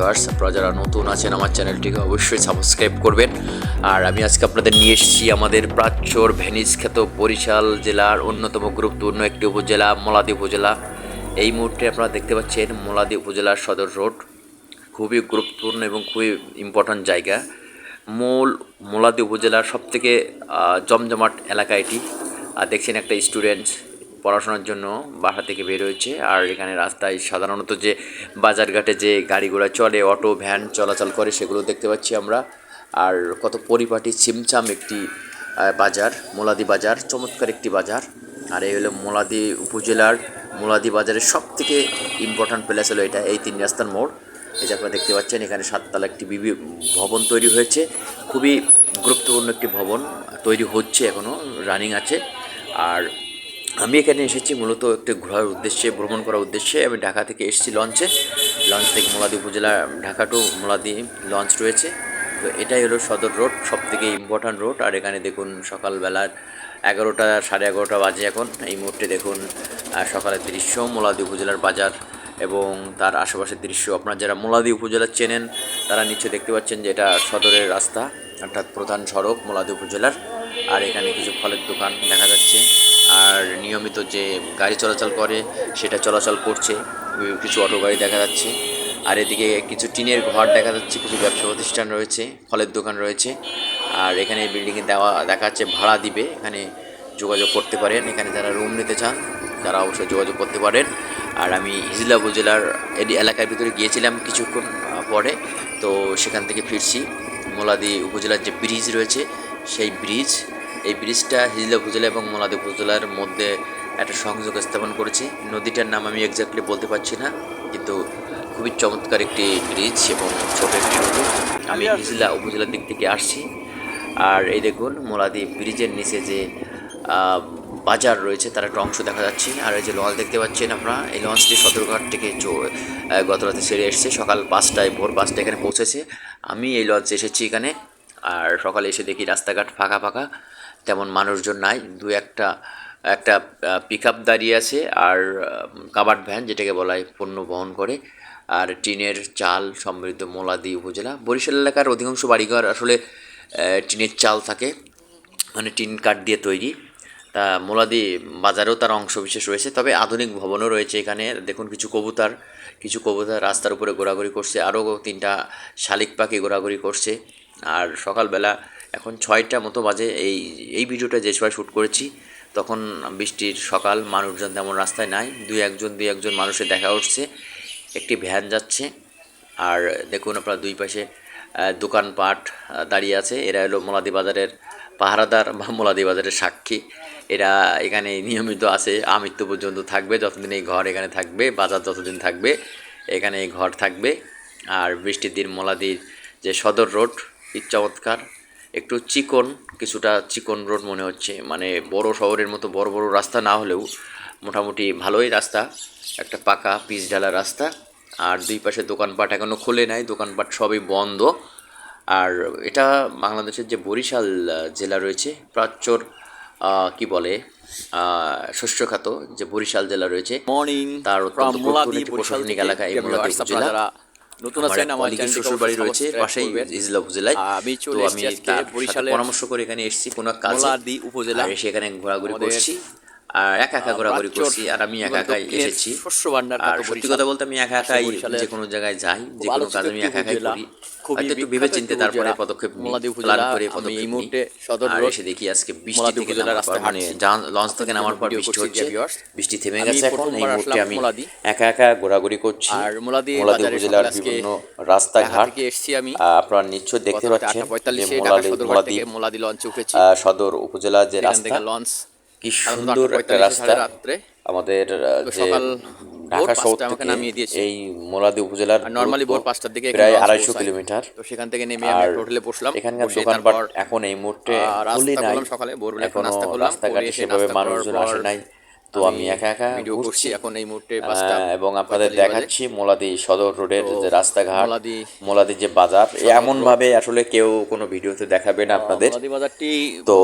Viewers আপনারা যারা নতুন আছেন আমার চ্যানেলটিকে অবশ্যই সাবস্ক্রাইব করবেন। আর আমি আজকে আপনাদের নিয়ে এসেছি আমাদের প্রাচ্যর ভেনিস খ্যাত বরিশাল জেলার অন্যতম গুরুত্বপূর্ণ একটি উপজেলা, মোলাদি উপজেলা। এই মুহূর্তে আপনারা দেখতে পাচ্ছেন মোলাদি উপজেলার সদর রোড। খুবই গুরুত্বপূর্ণ এবং খুবই ইম্পর্ট্যান্ট জায়গা। মূল মোলাদি উপজেলার সবথেকে জমজমাট এলাকা এটি। আর দেখছেন একটা স্টুডেন্ট পড়াশোনার জন্য বাসা থেকে বের হয়েছে। আর এখানে রাস্তায় সাধারণত যে বাজারঘাটে যে গাড়িগুলো চলে, অটো, ভ্যান চলাচল করে, সেগুলো দেখতে পাচ্ছি আমরা। আর কত পরিপাটি ছিমছাম একটি বাজার, মোলাদি বাজার, চমৎকার একটি বাজার। আর এই হলো মোলাদি উপজেলার, মোলাদি বাজারের সব থেকে ইম্পর্ট্যান্ট প্লেস হলো এটা, এই তিন রাস্তার মোড়। এই যে আপনারা দেখতে পাচ্ছেন, এখানে সাততলা একটি বিবি ভবন তৈরি হয়েছে। খুবই গুরুত্বপূর্ণ একটি ভবন তৈরি হচ্ছে এখনও রানিং আছে। আর আমি এখানে এসেছি মূলত একটি ঘোরার উদ্দেশ্যে, ভ্রমণ করার উদ্দেশ্যে। আমি ঢাকা থেকে এসেছি লঞ্চে লঞ্চ থেকে মোলাদি উপজেলা, ঢাকা টু মোলাদি লঞ্চ রয়েছে। তো এটাই হলো সদর রোড সব থেকে ইম্পর্ট্যান্ট রোড আর এখানে দেখুন সকালবেলার এগারোটা, সাড়ে এগারোটা বাজে এখন। এই মুহূর্তে দেখুন সকালের দৃশ্য, মোলাদি উপজেলার বাজার এবং তার আশেপাশের দৃশ্য। আপনারা যারা মোলাদি উপজেলা চেনেন, তারা নিশ্চয়ই দেখতে পাচ্ছেন যে এটা সদরের রাস্তা, অর্থাৎ প্রধান সড়ক মোলাদি উপজেলার। আর এখানে কিছু ফলের দোকান দেখা যাচ্ছে। আর নিয়মিত যে গাড়ি চলাচল করে, সেটা চলাচল করছে। কিছু অটো গাড়ি দেখা যাচ্ছে। আর এদিকে কিছু টিনের ঘর দেখা যাচ্ছে, কিছু ব্যবসা প্রতিষ্ঠান রয়েছে, ফলের দোকান রয়েছে। আর এখানে বিল্ডিংয়ে দেওয়া, দেখা যাচ্ছে ভাড়া দিবে, এখানে যোগাযোগ করতে পারেন। এখানে যারা রুম নিতে চান, তারা অবশ্যই যোগাযোগ করতে পারেন। আর আমি হিজলা উপজেলার এলাকার ভিতরে গিয়েছিলাম কিছুক্ষণ পরে। তো সেখান থেকে ফিরছি। মোলাদি উপজেলার যে ব্রিজ রয়েছে, সেই ব্রিজ এই ব্রিজটা হিজলা উপজেলা এবং মোলাদি উপজেলার মধ্যে একটা সংযোগ স্থাপন করেছে। নদীটার নাম আমি এক্স্যাক্টলি বলতে পারছি না কিন্তু খুবই চমৎকার একটি ব্রিজ এবং ছোট একটি নদী। আমি হিজলা উপজেলার দিক থেকে আসছি। আর এই দেখুন মোলাদি ব্রিজের নিচে যে বাজার রয়েছে তার একটা অংশ দেখা যাচ্ছে। আর এই যে লঞ্চ দেখতে পাচ্ছেন আপনারা এই লঞ্চটি সদরঘাট থেকে গত রাতে ছেড়ে এসছে। সকাল পাঁচটায় ভোর পাঁচটায় এখানে পৌঁছেছে। আমি এই লঞ্চে এসেছি এখানে। আর সকালে এসে দেখি রাস্তাঘাট ফাঁকা ফাঁকা। তেমন মানুষজন নাই, দু একটা একটা পিক আপ দাঁড়িয়ে আছে আর কাবার্ড ভ্যান যেটাকে বলা হয়, পণ্য বহন করে আর টিনের চাল সমৃদ্ধ মোলাদি উপজেলা। বরিশাল এলাকার অধিকাংশ বাড়িঘর আসলে টিনের চাল থাকে মানে টিন কাঠ দিয়ে তৈরি। তা মোলাদি বাজারেও তার অংশ বিশেষ রয়েছে, তবে আধুনিক ভবনও রয়েছে এখানে। দেখুন কিছু কবুতর কিছু কবুতর রাস্তার উপরে ঘোরাঘুরি করছে, আরও তিনটা শালিক পাখি ঘোরাঘুরি করছে। আর সকালবেলা এখন ছয়টা মতো বাজে। এই এই ভিডিওটা যে সময় শ্যুট করেছি, তখন বৃষ্টির সকাল, মানুষজন তেমন রাস্তায় নাই। দুই একজন দুই একজন মানুষের দেখা উঠছে একটি ভ্যান যাচ্ছে। আর দেখুন আপনারা দুই পাশে দোকানপাট দাঁড়িয়ে আছে। এরা হলো মোলাদি বাজারের পাহারাদার বা মোলাদি বাজারের সাক্ষী। এরা এখানে নিয়মিত আছে। আমৃত্যু পর্যন্ত থাকবে। যতদিন এই ঘর এখানে থাকবে, বাজার যতদিন থাকবে, এখানে এই ঘর থাকবে। আর বৃষ্টির দিন মোলাদির যে সদর রোড চমৎকার। একটু চিকন কিছুটা চিকন রোড মনে হচ্ছে। মানে বড় শহরের মতো বড় বড় রাস্তা না হলেও মোটামুটি ভালোই রাস্তা। একটা পাকা পিচ ঢালা রাস্তা। আর দুই পাশে দোকানপাট এখনও খোলে নাই দোকানপাট সবই বন্ধ। আর এটা বাংলাদেশের যে বরিশাল জেলা রয়েছে প্রাচ্যর কি বলে শস্যখাত যে বরিশাল জেলা রয়েছে মর্নিং তার বরিশাল এলাকা এই উপজেলা। নতুন আছেন আমার colleague-এর শ্বশুর বাড়ি রয়েছে পাশেই ইজলা উপজেলায় আমি চলে এসেছি আজকে বরিশালে পরামর্শ করে এখানে এসেছি কোনো কাজে উপজেলা। এসে এখানে ঘোরাঘুরি করছি আর একা একা ঘোরাঘুরি করছি আর আমি একা একাই এসেছি। আর সত্যি কথা বলতে আমি একা একাই যে কোনো জায়গায় যাই যে কোনো কাজ আমি একা একাই করি হয়তো একটু ভেবে চিন্তে তারপরে পদক্ষেপ প্ল্যান করে পদক্ষেপ এই নিই। মুহূর্তে সদর আর এসে দেখি আজকে বৃষ্টি থেকে নামার পর মানে লঞ্চ থেকে নামার পর বৃষ্টি হচ্ছে বৃষ্টি থেমে গেছে এখন এই মুহূর্তে আমি একা একা ঘোরাঘুরি করছি। আর মোলাদি উপজেলার বিভিন্ন রাস্তাঘাট এসেছি আমি। আপনারা নিশ্চয় দেখতে পাচ্ছেন মোলাদি মোলাদি থেকে মোলাদি লঞ্চে উঠেছি। সদর উপজেলার যে রাস্তা লঞ্চ কি সুন্দর একটা রাস্তা আমাদের ঢাকা শহর থেকে নামিয়ে দিয়েছে। এই মোলাদি উপজেলার নরমালি ভোর পাঁচটার দিকে প্রায় আড়াইশো। কিলোমিটার। তো সেখান থেকে নেমে আমরা হোটেলে বসলাম। এখানকার দোকানপাট এখন এই মুহূর্তে খুলি নাই। সকালে। ভোরবেলা নাস্তা করলাম। রাস্তাঘাটে সেভাবে মানুষজন আসে নাই। তো আমি একা একা ভিডিও করছি এখন এই মুহূর্তে এবং আপনাদের দেখাচ্ছি মোলাদি সদর রোডের যে রাস্তাঘাট মোলাদি- মোলাদি যে বাজার এমন ভাবে আসলে কেউ কোনো ভিডিওতে দেখাবে না আপনাদের। তো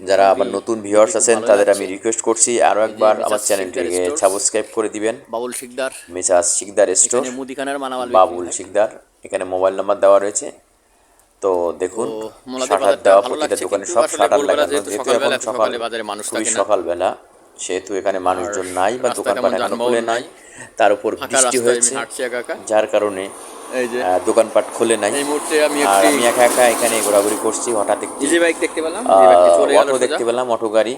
যারা আবার নতুন ভিউয়ার্স আছেন তাদের আমি রিকোয়েস্ট করছি আরও একবার আমার চ্যানেলটিকে সাবস্ক্রাইব করে দিবেন। বাবুল শিকদার মিসাস শিকদার স্টোর বাবুল শিকদার এখানে মোবাইল নাম্বার দেওয়া রয়েছে। তো দেখুন তো মোলাদের শাটার দেওয়া প্রতিটা দোকানে সব শাটার লাগানো যেহেতু এখন সকাল বাজারে মানুষ খুবই থাকে না। সকালবেলা। সেহেতু এখানে মানুষজন নাই বা দোকানপাট এখনও খুলে নাই। তার উপর বৃষ্টি হয়েছে যার কারণে দোকানপাট খুলে নাই। এই মুহূর্তে আমি আমি একা একা এখানে ঘোরাঘুরি করছি হঠাৎ একটি বাইক দেখতে পেলাম অটো দেখতে পেলাম অটো গাড়ি।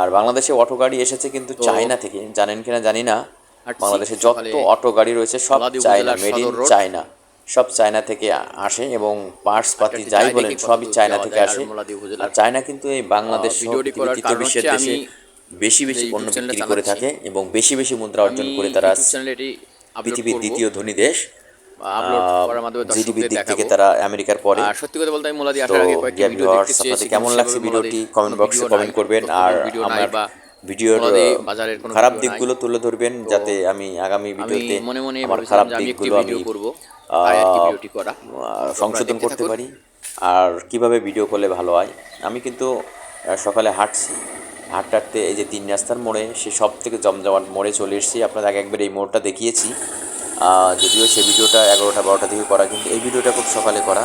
আর বাংলাদেশে অটো গাড়ি এসেছে কিন্তু চায়না থেকে। জানেন কিনা জানি না। বাংলাদেশে যত অটো গাড়ি রয়েছে সব চায়না মেড ইন চায়না। সব চায়না থেকে আসে এবং পার্টস পাতি যাই বলেন সবই চায়না থেকে আসে। আর চায়না কিন্তু এই বাংলাদেশ তৃতীয় বিশ্বের দেশে বেশি বেশি পণ্য বিক্রি করে থাকে এবং বেশি বেশি মুদ্রা অর্জন করে তারা পৃথিবীর দ্বিতীয় ধনী দেশ আপলোড করার মাধ্যমে জিডিপির দিক থেকে তারা আমেরিকার পরে। সত্যি কথা বলতে আমি মোলাদি তো আসার আগে কয়েকটি ভিডিও দেখতে কেমন লাগছে ভিডিওটি কমেন্ট বক্সে কমেন্ট করবেন। আর আমার ভিডিওর মোলাদি আহ, বাজারের কোনো খারাপ দিকগুলো তুলে ধরবেন যাতে আমি আগামী ভিডিওতে মনে মনে আমার খারাপ দিকগুলো আমি করব সংশোধন করতে পারি। আর কীভাবে ভিডিও করলে ভালো হয়? আমি কিন্তু সকালে হাঁটছি। হাঁটতে হাঁটতে এই যে তিন রাস্তার মোড়ে সে সব থেকে জমজমাট মোড়ে চলে এসেছি। আপনাদের আগে একবার এই মোড়টা দেখিয়েছি। যদিও সে ভিডিওটা এগারোটা বারোটা থেকে করা, কিন্তু এই ভিডিওটা খুব সকালে করা।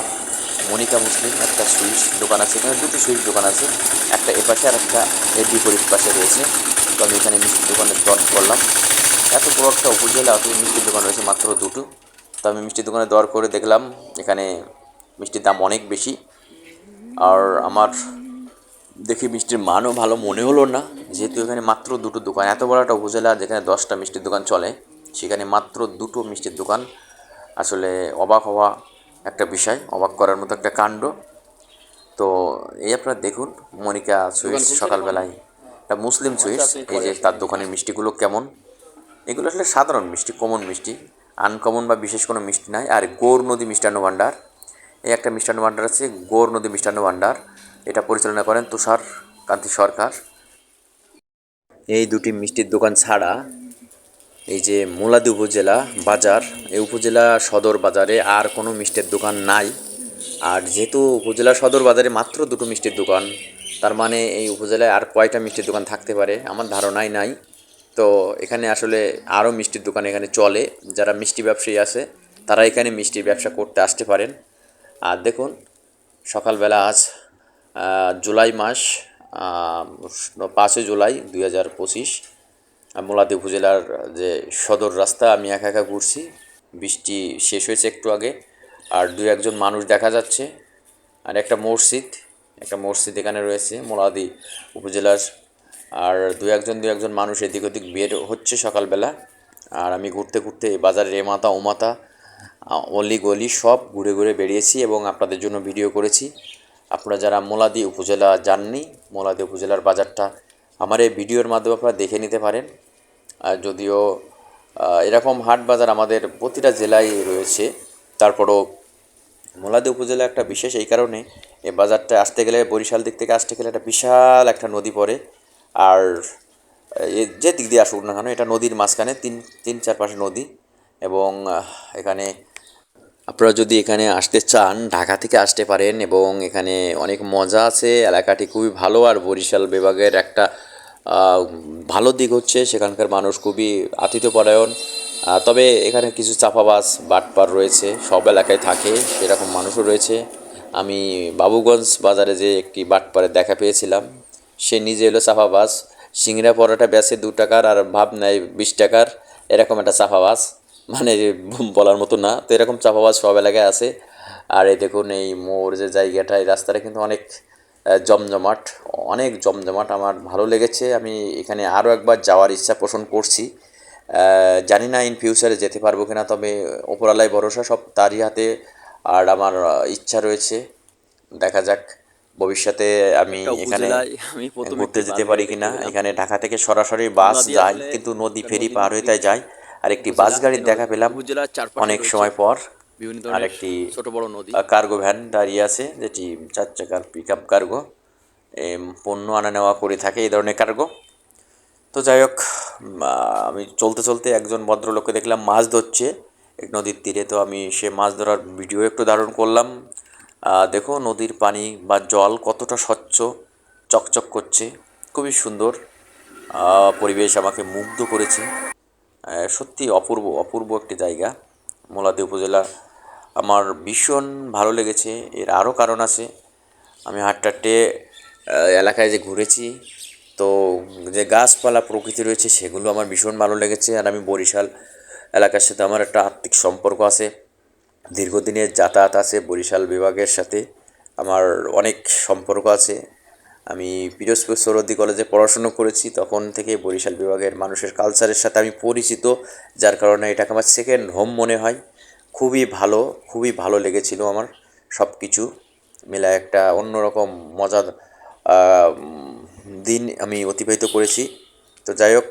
মনিকা মুসলিম, একটা সুইচ দোকান আছে এখানে, দুটো সুইচ দোকান আছে। একটা এপাশে আর একটা এর বিপরীত পাশে রয়েছে। তো আমি এখানে মিষ্টির দোকানে দর করলাম। এত বড় একটা উপজেলা অত মিষ্টির দোকান রয়েছে মাত্র দুটো। তো আমি মিষ্টির দোকানে দর করে দেখলাম, এখানে মিষ্টির দাম অনেক বেশি। আর আমার দেখি মিষ্টির মানও ভালো মনে হলো না। যেহেতু এখানে মাত্র দুটো দোকান এত বড় একটা উপজেলা যেখানে দশটা মিষ্টির দোকান চলে সেখানে মাত্র দুটো মিষ্টির দোকান। আসলে অবাক হওয়া একটা বিষয় অবাক করার মতো একটা কাণ্ড। তো এই আপনারা দেখুন মনিকা সুইটস সকালবেলায়। একটা মুসলিম সুইটস এই যে তার দোকানের মিষ্টিগুলো কেমন? এগুলো আসলে সাধারণ মিষ্টি কমন মিষ্টি আনকমন বা বিশেষ কোনো মিষ্টি নাই। আর গৌর নদী মিষ্টান্ন ভাণ্ডার এই একটা মিষ্টান্ন ভাণ্ডার আছে গৌর নদী মিষ্টান্ন ভাণ্ডার। এটা পরিচালনা করেন তুষার কান্তি সরকার। এই দুটি মিষ্টির দোকান ছাড়া এই যে মোলাদি উপজেলা বাজার, এই উপজেলা সদর বাজারে আর কোনো মিষ্টির দোকান নাই। আর যেহেতু উপজেলা সদর বাজারে মাত্র দুটো মিষ্টির দোকান, তার মানে এই উপজেলায় আর কয়টা মিষ্টির দোকান থাকতে পারে আমার ধারণাই নাই। তো এখানে আসলে আরও মিষ্টির দোকান এখানে চলে, যারা মিষ্টি ব্যবসায়ী আছে, তারা এখানে মিষ্টির ব্যবসা করতে আসতে পারেন। আর দেখুন, সকালবেলা আজ জুলাই মাস পাঁচই জুলাই দুই হাজার পঁচিশ মোলাদি উপজেলার যে সদর রাস্তা, আমি একা একা ঘুরছি। বৃষ্টি শেষ হয়েছে একটু আগে, আর দু একজন মানুষ দেখা যাচ্ছে, আর একটা মসজিদ একটা মসজিদ এখানে রয়েছে, মোলাদি উপজেলার। আর দু একজন দু একজন মানুষ এদিক ওদিক বের হচ্ছে সকালবেলা, আর আমি ঘুরতে ঘুরতে বাজারের এ মাথা ও মাথা অলি গলি সব ঘুরে ঘুরে বেরিয়েছি এবং আপনাদের জন্য ভিডিও করেছি। আপনারা যারা মোলাদি উপজেলা যাননি, মোলাদি উপজেলার বাজারটা আমার এই ভিডিওর মাধ্যমে আপনারা দেখে নিতে পারেন। যদিও এরকম হাট বাজার আমাদের প্রতিটা জেলায় রয়েছে, তারপরও মোলাদি উপজেলা একটা বিশেষ এই কারণে এই বাজারটা আসতে গেলে, বরিশাল দিক থেকে আসতে গেলে একটা বিশাল একটা নদী পড়ে। আর যে দিক দিয়ে আসুক না কেন, এটা নদীর মাঝখানে তিন তিন চারপাশে নদী এবং এখানে আপনারা যদি এখানে আসতে চান, ঢাকা থেকে আসতে পারেন এবং এখানে অনেক মজা আছে, এলাকাটি খুবই ভালো আর বরিশাল বিভাগের একটা ভালো দিক হচ্ছে, সেখানকার মানুষ খুবই আতিথ্যপরায়ণ। তবে এখানে কিছু চাপাবাজ বাটপার রয়েছে, সব এলাকায় থাকে, সেরকম মানুষও রয়েছে। আমি বাবুগঞ্জ বাজারে যে একটি বাটপারে দেখা পেয়েছিলাম, সে নিজে এলো চাপাবাজ সিংড়া পরোটা বেচে দু টাকার আর ভাব নেয় বিশ টাকার, এরকম একটা চাপাবাজ মানে বলার মতো না। তো এরকম চাপাবাজ সব এলাকায় আছে। আর এই দেখুন এই মোর যে জায়গাটা এই রাস্তাটা কিন্তু অনেক জমজমাট। অনেক জমজমাট। আমার ভালো লেগেছে। আমি এখানে আরও একবার যাওয়ার ইচ্ছা পোষণ করছি। জানি না ইন ফিউচারে যেতে পারব কিনা তবে ওপরালায় ভরসা সব তারই হাতে। আর আমার ইচ্ছা রয়েছে দেখা যাক। ভবিষ্যতে আমি এখানে ঘুরতে যেতে পারি কিনা। এখানে ঢাকা থেকে সরাসরি বাস যায় কিন্তু নদী ফেরি পার হয়ে তাই যায়। আর একটি বাস গাড়ির দেখা পেলাম অনেক সময় পর বিভিন্ন আর ধরনের একটি ছোট বড় নদী। কার্গো ভ্যান দাঁড়িয়ে আছে যেটি চার চাকার পিক আপ কার্গো পণ্য আনা নেওয়া করে থাকে এই ধরনের কার্গো তো যাই হোক আমি চলতে চলতে একজন ভদ্রলোককে দেখলাম মাছ ধরছে এক নদীর তীরে। তো আমি সে মাছ ধরার ভিডিও একটু ধারণ করলাম। দেখো নদীর পানি বা জল কতটা স্বচ্ছ চকচক করছে খুবই সুন্দর। পরিবেশ আমাকে মুগ্ধ করেছে। সত্যি অপূর্ব অপূর্ব একটি জায়গা। মোলাদি উপজেলা আমার ভীষণ ভালো লেগেছে, এর আরও কারণ আছে। আমি হাঁটতে এলাকায় যে ঘুরেছি, তো যে গাছপালা প্রকৃতি রয়েছে, সেগুলো আমার ভীষণ ভালো লেগেছে। আর আমি বরিশাল এলাকার সাথে আমার একটা আত্মিক সম্পর্ক আছে। দীর্ঘদিনের যাতায়াত আছে বরিশাল বিভাগের সাথে। আমার অনেক সম্পর্ক আছে। আমি পিরোজপুর সরদি কলেজে পড়াশুনো করেছি, তখন থেকে বরিশাল বিভাগের মানুষের কালচারের সাথে আমি পরিচিত, যার কারণে এটাকে আমার সেকেন্ড হোম মনে হয়। খুবই ভালো খুবই ভালো লেগেছিল আমার সব কিছু মিলে একটা অন্যরকম মজার দিন আমি অতিবাহিত করেছি। তো যাই হোক,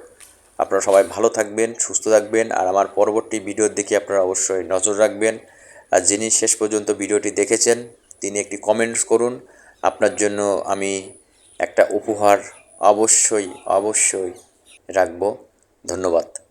আপনারা সবাই ভালো থাকবেন, সুস্থ থাকবেন, আর আমার পরবর্তী ভিডিওর দিকে আপনারা অবশ্যই নজর রাখবেন। আর যিনি শেষ পর্যন্ত ভিডিওটি দেখেছেন, তিনি একটি কমেন্টস করুন। আপনার জন্য আমি একটা উপহার অবশ্যই অবশ্যই রাখব। ধন্যবাদ।